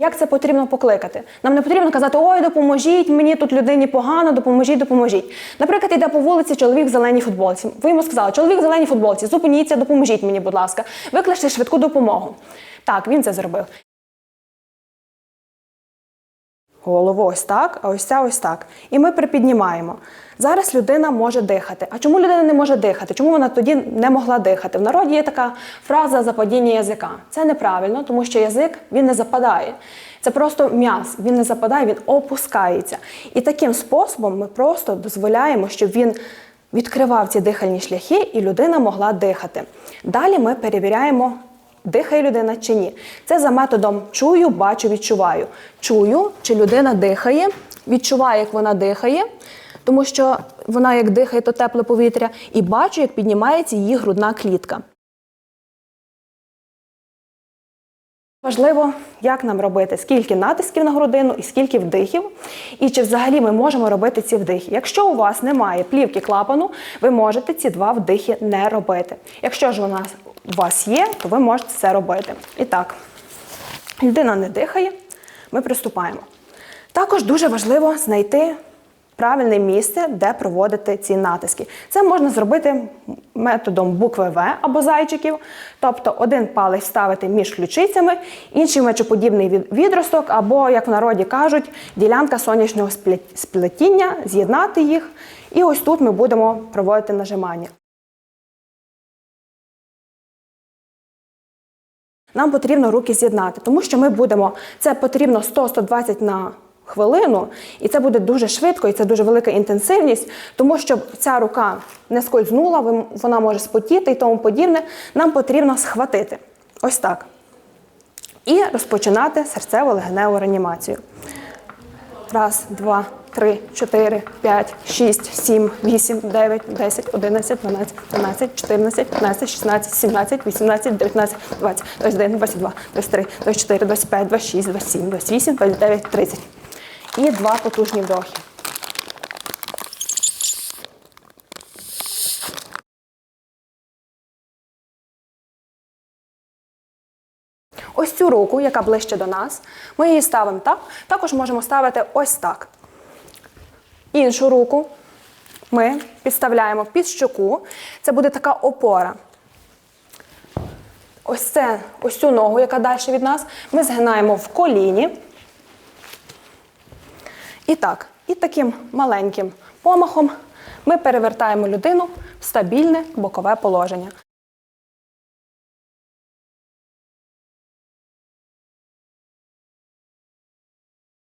Як це потрібно покликати? Нам не потрібно казати Ой, допоможіть мені тут людині погано, допоможіть, допоможіть. Наприклад, йде по вулиці чоловік в зеленій футболці. Ви йому сказали, чоловік в зеленій футболці, зупиніться, допоможіть мені, будь ласка, викличте швидку допомогу. Так, він це зробив. Голову ось так, а ось ця ось так. І ми припіднімаємо. Зараз людина може дихати. А чому людина не може дихати? Чому вона тоді не могла дихати? В народі є така фраза западіння язика. Це неправильно, тому що язик він не западає. Це просто м'яз, він не западає, він опускається. І таким способом ми просто дозволяємо, щоб він відкривав ці дихальні шляхи, і людина могла дихати. Далі ми перевіряємо Дихає людина чи ні. Це за методом чую, бачу, відчуваю. Чую, чи людина дихає, відчуваю, як вона дихає, тому що вона як дихає, то тепле повітря, і бачу, як піднімається її грудна клітка. Важливо, як нам робити, скільки натисків на грудину і скільки вдихів, і чи взагалі ми можемо робити ці вдихи. Якщо у вас немає плівки клапану, ви можете ці два вдихи не робити. Якщо ж вона у вас є, то ви можете це робити. І так, людина не дихає, ми приступаємо. Також дуже важливо знайти правильне місце, де проводити ці натиски. Це можна зробити методом букви В або зайчиків, тобто один палець ставити між ключицями, інший мечоподібний відросток, або, як в народі кажуть, ділянка сонячного сплетіння, з'єднати їх. І ось тут ми будемо проводити нажимання. Нам потрібно руки з'єднати, тому що ми будемо, це потрібно 100-120 на хвилину, і це буде дуже швидко, і це дуже велика інтенсивність, тому щоб ця рука не скользнула, вона може спотіти і тому подібне. Нам потрібно схватити. Ось так. І розпочинати серцево-легеневу реанімацію. Раз, два, три, чотири, п'ять, шість, сім, вісім, дев'ять, десять, одинадцять, дванадцять, тринадцять, чотирнадцять, п'ятнадцять, шістнадцять, сімнадцять, вісімнадцять, дев'ятнадцять, двадцять, двадцять один, двадцять два, двадцять три, двадцять чотири, двадцять п'ять, двадцять шість, двадцять сім, двадцять вісім, двадцять дев'ять, тридцять. І два потужні вдохи. Ось цю руку, яка ближче до нас, ми її ставимо так. Також можемо ставити ось так. Іншу руку ми підставляємо під щоку. Це буде така опора. Ось це, ось цю ногу, яка далі від нас, ми згинаємо в коліні. І так, і таким маленьким помахом ми перевертаємо людину в стабільне бокове положення.